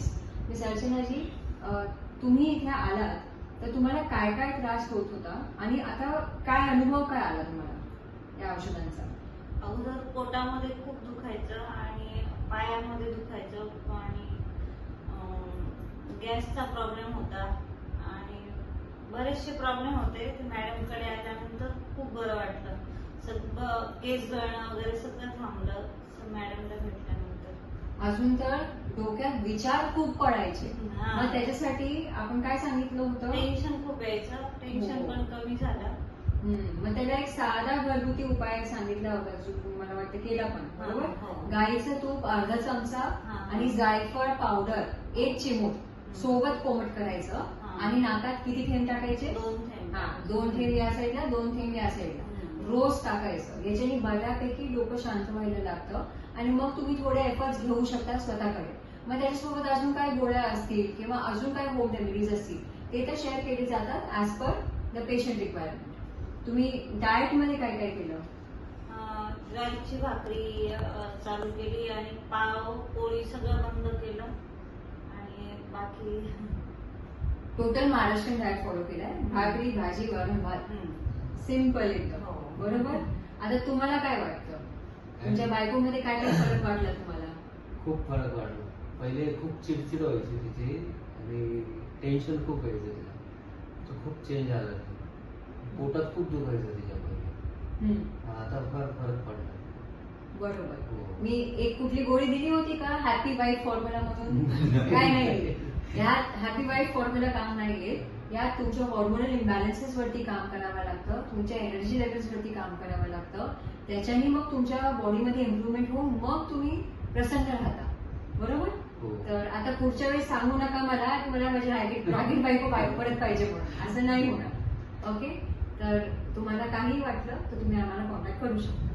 Questions miss अर्चनाजी तुम्ही इथे आलात तर तुम्हाला काय काय त्रास होत होता आणि आता काय अनुभव काय आला तुम्हाला या औषधांचा? अगोदर पोटामध्ये खूप दुखायचं आणि पायामध्ये दुखायचं आणि गॅसचा प्रॉब्लेम होता आणि बरेचसे प्रॉब्लेम होते. ते मॅडमकडे आल्यानंतर खूप बरं वाटलं. सगळं केस गळणं वगैरे सगळं थांबलं. मॅडमला भेटल्यानंतर अजून तर डोक्यात विचार खूप पडायचे. मग त्याच्यासाठी आपण काय सांगितलं होतं टेन्शन खूप यायचं टेन्शन. पण कमी झालं मग त्याला एक साधा घरगुती उपाय सांगितला होता जो मला वाटतं केला पण बरोबर हो. गाईचं तूप अर्धा चमचा. आणि जायफळ पावडर एक चिमूट सोबत कोमट करायचं. आणि नाकात किती थेंब टाकायचे दोन थेंब हा दोन थेंब या साईडला दोन थेंब या साईडला. रोज टाकायचं. याच्याने बऱ्यापैकी डोकं शांत व्हायला लागतं आणि मग तुम्ही थोडे एफर्ट्स घेऊ शकता स्वतःकडे. मग त्याच्यासोबत अजून काय गोळ्या असतील किंवा अजून काय होम रेमेडीज असतील ते तर शेअर केले जातात as per the patient requirement तुम्ही डाएटमध्ये काय काय केलं? ज्वारीची भाकरी चालू केली आणि पाव पोळी सगळं बंद केलं. आणि बाकी टोटल महाराष्ट्रीयन डाएट फॉलो केलाय. भाकरी भाजी वरण भात. सिंपल एकदम. हो. बरोबर? आता तुम्हाला काय वाटतं? तुमच्या बायकोमध्ये काय काय फरक वाटला तुम्हाला? खूप फरक वाटला. पहिले खूप चिडचिड व्हायची तिची आणि टेन्शन खूप यायचं तिला. तो खूप चेंज आला ते. पोटात खूप दुखायचं तिच्या पहिले. हम्म, आता फार फरक पडला. बरोबर. हो. मी एक कुठली गोळी दिली होती का? हॅपी वाईफ फॉर्म्युला मधून काय नाही. यात हॅपी वाईफ फॉर्म्युला काम नाहीये. यात तुमच्या हॉर्मोनल इम्बॅलन्सेस वरती काम करावं लागतं. तुमच्या एनर्जी लेवल्स वरती काम करावं लागतं. त्याच्याने मग तुमच्या बॉडीमध्ये इम्प्रुव्हमेंट होऊन मग तुम्ही प्रसन्न राहता. बरोबर? हो. तर आता पुढच्या वेळेस सांगू नका मला की मला माझी रागीट बायको बाय- परत पाहिजे म्हणून. असं नाही होणार. ओके तर तुम्हाला काही वाटलं तर तुम्ही आम्हाला कॉन्टॅक्ट करू शकता.